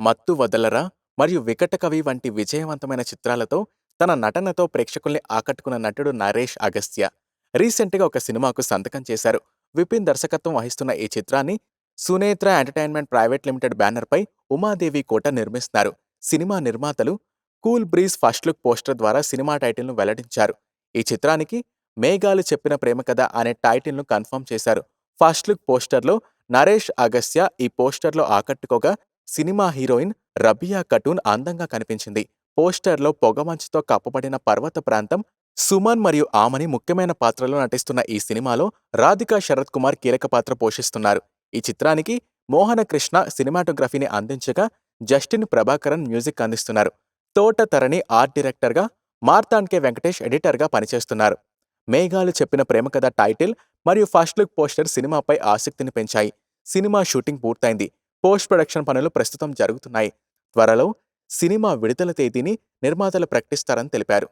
మత్తు వదలరా మరియు వికట కవి వంటి విజయవంతమైన చిత్రాలతో తన నటనతో ప్రేక్షకుల్ని ఆకట్టుకున్న నటుడు నరేష్ అగస్త్య రీసెంట్గా ఒక సినిమాకు సంతకం చేశారు. విపిన్ దర్శకత్వం వహిస్తున్న ఈ చిత్రాన్ని సునేత్ర ఎంటర్టైన్మెంట్ ప్రైవేట్ లిమిటెడ్ బ్యానర్పై ఉమాదేవి కోట నిర్మిస్తున్నారు. సినిమా నిర్మాతలు cool breeze first look poster ద్వారా సినిమా టైటిల్ను వెల్లడించారు. ఈ చిత్రానికి మేఘాలు చెప్పిన ప్రేమ కథ అనే టైటిల్ను కన్ఫర్మ్ చేశారు. ఫస్ట్ లుక్ పోస్టర్లో నరేష్ అగస్త్య ఈ పోస్టర్లో ఆకట్టుకోగా సినిమా హీరోయిన్ రబియా కటూన్ అందంగా కనిపించింది. పోస్టర్లో పొగమంచుతో కప్పబడిన పర్వత ప్రాంతం సుమన్ మరియు ఆమని ముఖ్యమైన పాత్రలో నటిస్తున్న ఈ సినిమాలో రాధికా శరత్ కుమార్ కీలక పాత్ర పోషిస్తున్నారు. ఈ చిత్రానికి మోహన కృష్ణ సినిమాటోగ్రఫీని అందించగా జస్టిన్ ప్రభాకరన్ మ్యూజిక్ అందిస్తున్నారు. తోట తరణి ఆర్ట్ డైరెక్టర్గా మార్తాండ్కే వెంకటేష్ ఎడిటర్గా పనిచేస్తున్నారు. మేఘాలు చెప్పిన ప్రేమ కథ టైటిల్ మరియు ఫస్ట్ లుక్ పోస్టర్ సినిమాపై ఆసక్తిని పెంచాయి. సినిమా షూటింగ్ పూర్తయింది. పోస్ట్ ప్రొడక్షన్ పనులు ప్రస్తుతం జరుగుతున్నాయి. త్వరలో సినిమా విడుదల తేదీని నిర్మాతలు ప్రకటిస్తారని తెలిపారు.